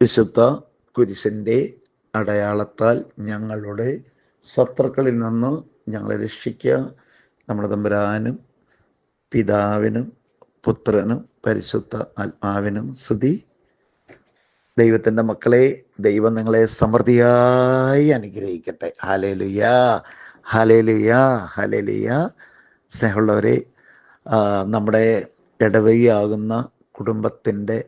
വിശുദ്ധ കുരിശന്റെ അടയാളത്താൽ ഞങ്ങളുടെ ശത്രുക്കളിൽ നിന്ന് ഞങ്ങളെ രക്ഷിക്കുക. നമ്മുടെ തമ്പുരാനും പിതാവിനും പുത്രനും പരിശുദ്ധ ആത്മാവിനും സ്തുതി. ദൈവത്തിന്റെ മക്കളെ ദൈവം നിങ്ങളെ സമൃദ്ധിയായി അനുഗ്രഹിക്കട്ടെ. ഹലേലുയാ ഹലേലുയാ ഹലേലുയാ സ്നേഹമുള്ളവരെ നമ്മുടെ ഇടവഴിയാകുന്ന കുടുംബത്തിന്റെ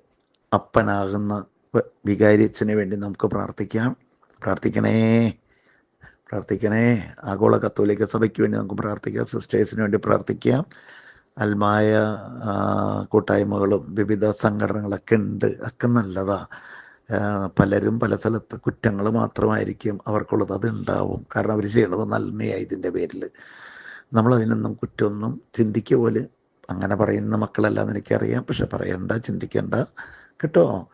അപ്പനാകുന്ന വ- വികാരിയച്ഛന് വേണ്ടി നമുക്ക് പ്രാർത്ഥിക്കാം. പ്രാർത്ഥിക്കണേ. പ്രാർത്ഥിക്കണേ. ആഗോള കത്തോലിക്ക സഭയ്ക്ക് വേണ്ടി നമുക്ക് പ്രാർത്ഥിക്കാം. സിസ്റ്റേഴ്സിന് വേണ്ടി പ്രാർത്ഥിക്കാം. അൽമായ കൂട്ടായ്മകളും വിവിധ സംഘടനകളൊക്കെ ഉണ്ട്. ഒക്കെ നല്ലതാ. പലരും പല സ്ഥലത്ത് കുറ്റങ്ങൾ മാത്രമായിരിക്കും അവർക്കുള്ളത്. അത് ഉണ്ടാവും കാരണം അവർ ചെയ്യണത് നന്മയായി ഇതിന്റെ പേരിൽ നമ്മളതിനൊന്നും കുറ്റമൊന്നും ചിന്തിക്കുക പോലെ അങ്ങനെ പറയുന്ന മക്കളല്ലാന്ന് എനിക്കറിയാം. പക്ഷെ പറയണ്ട ചിന്തിക്കണ്ട. കേട്ടോ?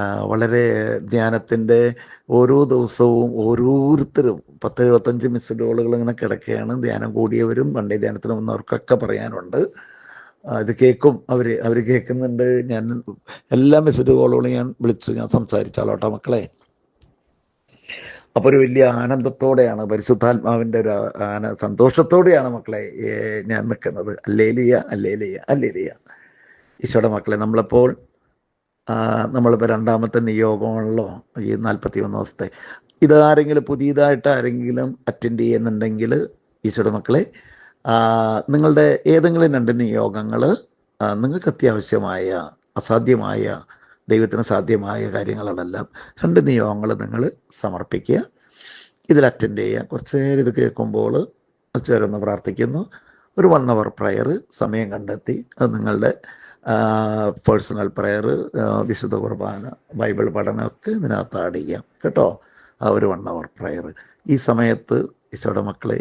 വളരെ ധ്യാനത്തിന്റെ ഓരോ ദിവസവും ഓരോരുത്തരും പത്ത് എഴുപത്തഞ്ച് മിസ്ഡോളുകൾ ഇങ്ങനെ കിടക്കുകയാണ്. ധ്യാനം കൂടിയവരും പണ്ടേ ധ്യാനത്തിന് വന്നവർക്കൊക്കെ പറയാനുണ്ട്. ഇത് കേൾക്കും അവർ അവർ കേൾക്കുന്നുണ്ട്. ഞാൻ എല്ലാ മെസ്സേജ് കോളുകളും ഞാൻ വിളിച്ചു ഞാൻ സംസാരിച്ചാലോട്ടോ മക്കളെ. അപ്പോൾ ഒരു വലിയ ആനന്ദത്തോടെയാണ് പരിശുദ്ധാത്മാവിന്റെ ഒരു ആന സന്തോഷത്തോടെയാണ് മക്കളെ ഞാൻ നിൽക്കുന്നത്. അല്ലേലിയ അല്ലേലിയ അല്ലേലിയ. ഈശോയുടെ മക്കളെ നമ്മളപ്പോൾ നമ്മളിപ്പോൾ രണ്ടാമത്തെ നിയോഗമാണല്ലോ ഈ നാൽപ്പത്തി ഒന്ന് ദിവസത്തെ. ഇത് ആരെങ്കിലും പുതിയതായിട്ട് ആരെങ്കിലും അറ്റൻഡ് ചെയ്യുന്നുണ്ടെങ്കിൽ ഈശോയുടെ മക്കളെ നിങ്ങളുടെ ഏതെങ്കിലും രണ്ട് നിയോഗങ്ങൾ നിങ്ങൾക്ക് അത്യാവശ്യമായ അസാധ്യമായ ദൈവത്തിന് സാധ്യമായ കാര്യങ്ങളാണെല്ലാം രണ്ട് നിയോഗങ്ങൾ നിങ്ങൾ സമർപ്പിക്കുക. ഇതിൽ അറ്റൻഡ് ചെയ്യുക. കുറച്ച് നേരം ഇത് കേൾക്കുമ്പോൾ നേരം പ്രാർത്ഥിക്കുന്നു. ഒരു വൺ അവർ പ്രയർ സമയം കണ്ടെത്തി അത് നിങ്ങളുടെ പേഴ്സണൽ പ്രയർ വിശുദ്ധ കുർബാന ബൈബിൾ പഠനമൊക്കെ ഇതിനകത്ത് ആഡ് ചെയ്യാം. കേട്ടോ? ആ ഒരു വൺ അവർ പ്രയർ ഈ സമയത്ത് ഈശോയുടെ മക്കളെ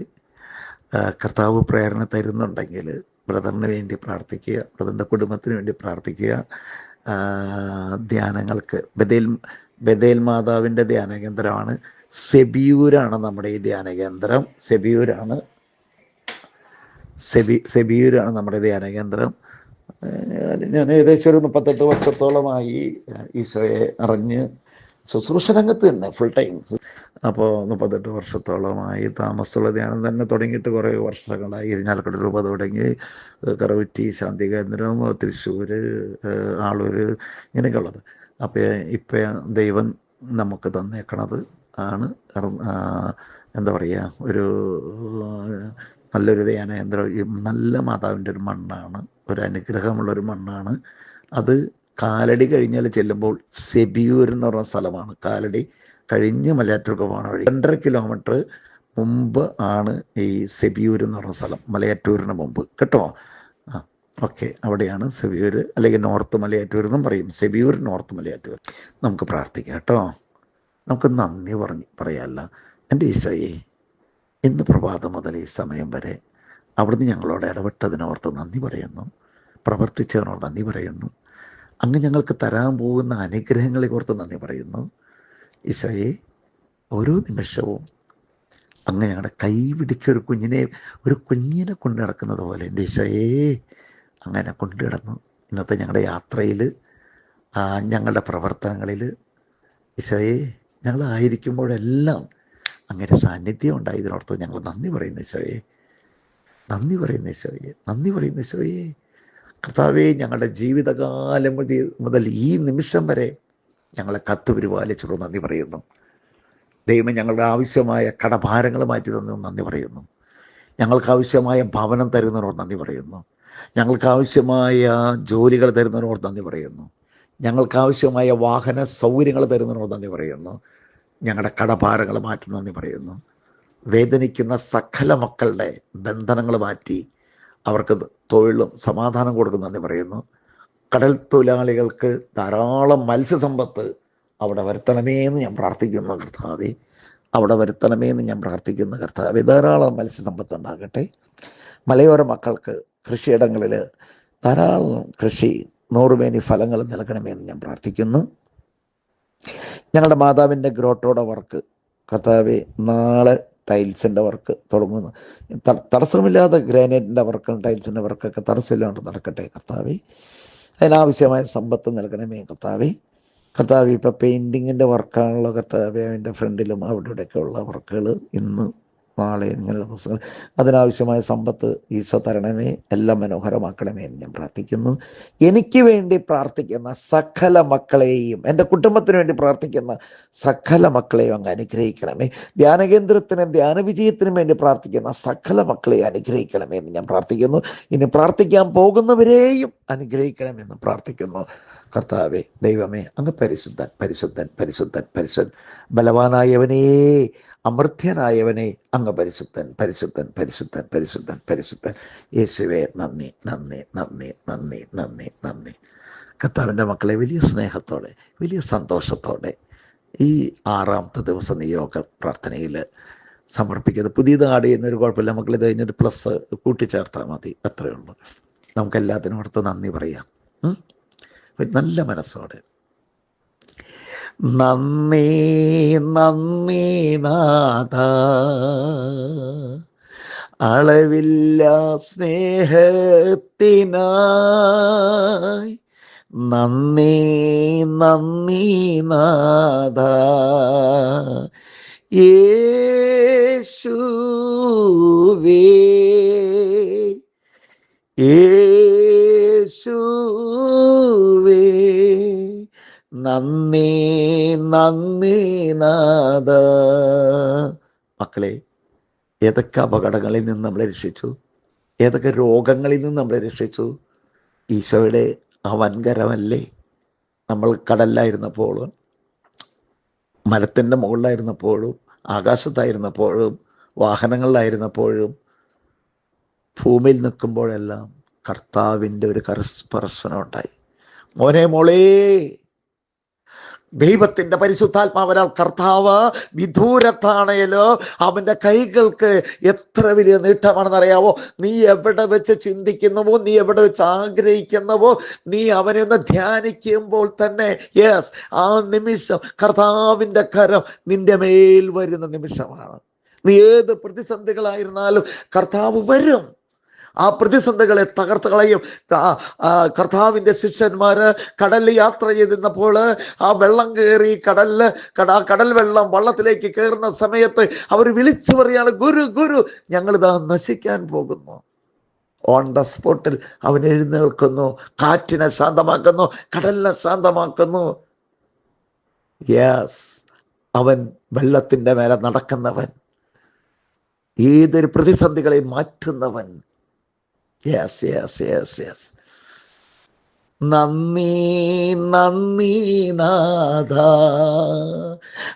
കർത്താവ് പ്രേരണ തരുന്നുണ്ടെങ്കിൽ ബ്രദറിന് വേണ്ടി പ്രാർത്ഥിക്കുക ബ്രദറിന്റെ കുടുംബത്തിന് വേണ്ടി പ്രാർത്ഥിക്കുക. ധ്യാനങ്ങൾക്ക്. ബദേൽ ബദേൽ മാതാവിന്റെ ധ്യാന കേന്ദ്രമാണ് സെബിയൂരാണ് നമ്മുടെ ഈ ധ്യാന കേന്ദ്രം സെബിയൂരാണ്. സെബി സെബിയൂരാണ് നമ്മുടെ ധ്യാന കേന്ദ്രം ഞാൻ ഏകദേശം ഒരു മുപ്പത്തെട്ട് വർഷത്തോളമായി ഈശോയെ അറിഞ്ഞ് ശുശ്രൂഷ രംഗത്ത് തന്നെ ഫുൾ ടൈം അപ്പോൾ മുപ്പത്തെട്ട് വർഷത്തോളമായി താമസമുള്ള ധ്യാനം തന്നെ തുടങ്ങിയിട്ട് കുറേ വർഷങ്ങളായി. ഇരിഞ്ഞാലക്കുട രൂപ തുടങ്ങി കറവുറ്റി ശാന്തി കേന്ദ്രം തൃശ്ശൂർ ആളൂർ ഇങ്ങനെയൊക്കെയുള്ളത്. അപ്പോൾ ഇപ്പം ദൈവം നമുക്ക് തന്നേക്കണത് ആണ്. എന്താ പറയുക ഒരു നല്ലൊരു ധ്യാനകേന്ദ്രം നല്ല മാതാവിന്റെ ഒരു മണ്ണാണ്. ഒരു അനുഗ്രഹമുള്ളൊരു മണ്ണാണ്. അത് കാലടി കഴിഞ്ഞാൽ ചെല്ലുമ്പോൾ സെബിയൂർ എന്ന് പറഞ്ഞ സ്ഥലമാണ്. കാലടി കഴിഞ്ഞ് മലയാറ്റൂർക്ക് പോകണ വഴി. രണ്ടര കിലോമീറ്റർ മുമ്പ് ആണ് ഈ സെബിയൂർ എന്ന് പറഞ്ഞ സ്ഥലം. മലയാറ്റൂരിന് മുമ്പ്. കേട്ടോ? ആ ഓക്കെ. അവിടെയാണ് സെബിയൂർ അല്ലെങ്കിൽ നോർത്ത് മലയാറ്റൂർ എന്നും പറയും. സെബിയൂർ നോർത്ത് മലയാറ്റൂർ. നമുക്ക് പ്രാർത്ഥിക്കാം കേട്ടോ. നമുക്ക് നന്ദി പറഞ്ഞ് പറയാമല്ല എന്റെ ഈശോയെ. ഇന്ന് പ്രഭാതം മുതൽ ഈ സമയം വരെ അവിടുന്ന് ഞങ്ങളോട് ഇടപെട്ടതിനോർത്ത് നന്ദി പറയുന്നു. പ്രവർത്തിച്ചതിനോട് നന്ദി പറയുന്നു. അങ്ങ് ഞങ്ങൾക്ക് തരാൻ പോകുന്ന അനുഗ്രഹങ്ങളെ ഓർത്ത് നന്ദി പറയുന്നു. ഈശോയെ ഓരോ നിമിഷവും അങ്ങ് ഞങ്ങളുടെ കൈ പിടിച്ചൊരു കുഞ്ഞിനെ ഒരു കുഞ്ഞിനെ കൊണ്ടു നടക്കുന്നത് പോലെ എന്റെ ഈശോയെ അങ്ങനെ കൊണ്ടു കിടന്നു ഇന്നത്തെ ഞങ്ങളുടെ യാത്രയിൽ ഞങ്ങളുടെ പ്രവർത്തനങ്ങളിൽ ഈശോയെ ഞങ്ങളായിരിക്കുമ്പോഴെല്ലാം അങ്ങനെ സാന്നിധ്യം ഉണ്ടായി. ഉണ്ടായതിനോർത്ത് ഞങ്ങൾ നന്ദി പറയുന്ന ഈശോയെ. നന്ദി പറയുന്ന ഈശോയെ. നന്ദി പറയുന്ന ഈശോയെ. കർത്താവെ ഞങ്ങളുടെ ജീവിതകാലം മുതൽ ഈ നിമിഷം വരെ ഞങ്ങളെ കത്ത് പരിപാലിച്ചോട് നന്ദി പറയുന്നു. ദൈവം ഞങ്ങളുടെ ആവശ്യമായ കടഭാരങ്ങൾ മാറ്റി തന്നു നന്ദി പറയുന്നു. ഞങ്ങൾക്ക് ആവശ്യമായ ഭവനം തരുന്നതിനോട് നന്ദി പറയുന്നു. ഞങ്ങൾക്ക് ആവശ്യമായ ജോലികൾ തരുന്നതിനോട് നന്ദി പറയുന്നു. ഞങ്ങൾക്ക് ആവശ്യമായ വാഹന സൗകര്യങ്ങൾ തരുന്നതിനോട് നന്ദി പറയുന്നു. ഞങ്ങളുടെ കടഭാരങ്ങൾ മാറ്റി നന്ദി പറയുന്നു. വേദനിക്കുന്ന സകല മക്കളുടെ ബന്ധനങ്ങൾ മാറ്റി അവർക്ക് തൊഴിലും സമാധാനം കൊടുക്കുന്ന നന്ദി പറയുന്നു. കടൽ തൊഴിലാളികൾക്ക് ധാരാളം മത്സ്യസമ്പത്ത് അവിടെ വരുത്തണമേ എന്ന് ഞാൻ പ്രാർത്ഥിക്കുന്നു കർത്താവെ. അവിടെ വരുത്തണമേ എന്ന് ഞാൻ പ്രാർത്ഥിക്കുന്നു കർത്താവെ. ധാരാളം മത്സ്യസമ്പത്ത് ഉണ്ടാകട്ടെ. മലയോര മക്കൾക്ക് കൃഷിയിടങ്ങളിൽ ധാരാളം കൃഷി നൂറുമേനി ഫലങ്ങൾ നൽകണമേ എന്ന് ഞാൻ പ്രാർത്ഥിക്കുന്നു. ഞങ്ങളുടെ മാതാവിന്റെ ഗ്രോട്ടോടെ വർക്ക്. കർത്താവ് നാളെ ടൈൽസിന്റെ വർക്ക് തുടങ്ങുന്നു. തടസ്സമില്ലാതെ ഗ്രാനൈറ്റിന്റെ വർക്കും ടൈൽസിന്റെ വർക്കൊക്കെ തടസ്സമില്ലാണ്ട് നടക്കട്ടെ കർത്താവെ. അതിനാവശ്യമായ സമ്പത്ത് നൽകണമേ കർത്താവെ. കർത്താവ് ഇപ്പം പെയിന്റിങ്ങിന്റെ വർക്കാണല്ലോ കർത്താവ് അതിന്റെ ഫ്രണ്ടിലും അവിടെ ഇവിടെയൊക്കെ ഉള്ള വർക്കുകൾ ഇന്ന് നാളെ ഇങ്ങനെയുള്ള ദിവസങ്ങൾ അതിനാവശ്യമായ സമ്പത്ത് ഈശോ തരണമേ എല്ലാം മനോഹരമാക്കണമേ എന്ന് ഞാൻ പ്രാർത്ഥിക്കുന്നു. എനിക്ക് വേണ്ടി പ്രാർത്ഥിക്കുന്ന സകല മക്കളെയും എന്റെ കുടുംബത്തിന് വേണ്ടി പ്രാർത്ഥിക്കുന്ന സകല മക്കളെയും അങ്ങ് അനുഗ്രഹിക്കണമേ. ധ്യാനകേന്ദ്രത്തിനും ധ്യാന വിജയത്തിനും വേണ്ടി പ്രാർത്ഥിക്കുന്ന സകല മക്കളെയും അനുഗ്രഹിക്കണമേ എന്ന് ഞാൻ പ്രാർത്ഥിക്കുന്നു. ഇനി പ്രാർത്ഥിക്കാൻ പോകുന്നവരെയും അനുഗ്രഹിക്കണമെന്ന് പ്രാർത്ഥിക്കുന്നു. കർത്താവേ ദൈവമേ അങ്ങ് പരിശുദ്ധൻ പരിശുദ്ധൻ പരിശുദ്ധൻ പരിശുദ്ധൻ. ബലവാനായവനേ അമൃത്യനായവനെ അങ്ങ് പരിശുദ്ധൻ പരിശുദ്ധൻ പരിശുദ്ധൻ പരിശുദ്ധൻ പരിശുദ്ധൻ. യേശുവേ നന്ദി നന്ദി നന്ദി നന്ദി നന്ദി നന്ദി. കർത്താവിന്റെ മക്കളെ വലിയ സ്നേഹത്തോടെ വലിയ സന്തോഷത്തോടെ ഈ ആറാമത്തെ ദിവസം നിയോഗ പ്രാർത്ഥനയിൽ സമർപ്പിക്കുന്നത് പുതിയത് ആഡ് ചെയ്യുന്നൊരു കുഴപ്പമില്ല. മക്കൾ ഇത് കഴിഞ്ഞൊരു പ്ലസ് കൂട്ടിച്ചേർത്താൽ മതി. അത്രയേ ഉള്ളൂ. നമുക്കെല്ലാത്തിനും അടുത്ത് നന്ദി പറയാം. നല്ല മനസ്സോടെ. നന്ദി നന്ദി നാഥ. അളവില്ല സ്നേഹത്തിനായി. നന്ദി നന്ദി നാഥ. യേശുവേ യേശുവേ നന്ദി നന്ദി നാഥ. മക്കളെ ഏതൊക്കെ അപകടങ്ങളിൽ നിന്ന് നമ്മളെ രക്ഷിച്ചു? ഏതൊക്കെ രോഗങ്ങളിൽ നിന്ന് നമ്മളെ രക്ഷിച്ചു? ഈശോയുടെ ആ വൻകരമല്ലേ? നമ്മൾ കടലിലായിരുന്നപ്പോഴും മരത്തിന്റെ മുകളിലായിരുന്നപ്പോഴും ആകാശത്തായിരുന്നപ്പോഴും വാഹനങ്ങളിലായിരുന്നപ്പോഴും ഭൂമിയിൽ നിൽക്കുമ്പോഴെല്ലാം കർത്താവിന്റെ ഒരു കരസ്പർശനം ഉണ്ടായി. മോനെ മോളേ ദൈവത്തിന്റെ പരിശുദ്ധാത്മാവനാൽ കർത്താവ് വിദൂരത്താണേലോ അവന്റെ കൈകൾക്ക് എത്ര വലിയ നീട്ടമാണെന്നറിയാവോ? നീ എവിടെ വെച്ച് ചിന്തിക്കുന്നവോ? നീ എവിടെ വെച്ച് ആഗ്രഹിക്കുന്നവോ? നീ അവനെ ഒന്ന് ധ്യാനിക്കുമ്പോൾ തന്നെ യെസ് ആ നിമിഷം കർത്താവിന്റെ കരം നിന്റെ മേൽ വരുന്ന നിമിഷമാണ്. നീ ഏത് പ്രതിസന്ധികളായിരുന്നാലും കർത്താവ് വരും. ആ പ്രതിസന്ധികളെ തകർത്ത് കളയും. കർത്താവിന്റെ ശിഷ്യന്മാർ കടലിൽ യാത്ര ചെയ്തിരുന്നപ്പോൾ ആ വെള്ളം കയറി കടലിൽ കട കടൽ വെള്ളം വള്ളത്തിലേക്ക് കയറുന്ന സമയത്ത് അവർ വിളിച്ചു പറയാണ് ഗുരു ഗുരു ഞങ്ങളിതാ നശിക്കാൻ പോകുന്നു. ഓൺ ദ സ്പോട്ടിൽ അവൻ എഴുന്നേൽക്കുന്നു കാറ്റിനെ ശാന്തമാക്കുന്നു കടലിനെ ശാന്തമാക്കുന്നു. യെസ് അവൻ വെള്ളത്തിന്റെ മേലെ നടക്കുന്നവൻ. ഏതൊരു പ്രതിസന്ധികളെ മാറ്റുന്നവൻ. യെസ് യെസ് യെസ് യെസ് നന്ദി നന്ദി നാഥ.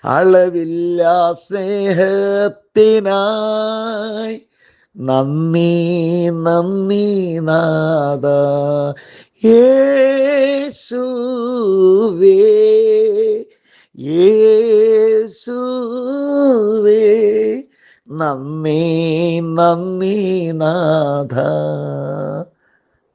അളവില്ല സ്നേഹത്തിനായി. നന്ദി നന്ദി നാഥ. യേശുവേ യേശുവേ. നന്ദി നന്ദി നാഥ.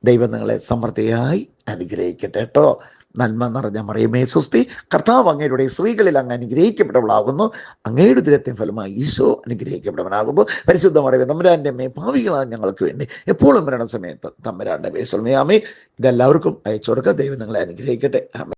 ദൈവം നിങ്ങളെ സമൃദ്ധിയായി അനുഗ്രഹിക്കട്ടെ കേട്ടോ. നന്മ നിറഞ്ഞ മറിയമേ സുസ്തി കർത്താവ് അങ്ങയുടെ സ്ത്രീകളിൽ അങ്ങ് അനുഗ്രഹിക്കപ്പെട്ടവളാകുന്നു. അങ്ങയുടെ ദുരത്തിൻ ഫലമായി ഈശോ അനുഗ്രഹിക്കപ്പെട്ടവനാകുന്നു. പരിശുദ്ധ മറിയ തമ്പുരാന്റെ അമ്മയെ ഭാവികളാണ് ഞങ്ങൾക്ക് വേണ്ടി എപ്പോഴും മരണ സമയത്ത് തമ്പുരാന്റെ പേശുമേ അമ്മേ ഇതെല്ലാവർക്കും അയച്ചു കൊടുക്കുക. ദൈവം നിങ്ങളെ അനുഗ്രഹിക്കട്ടെ.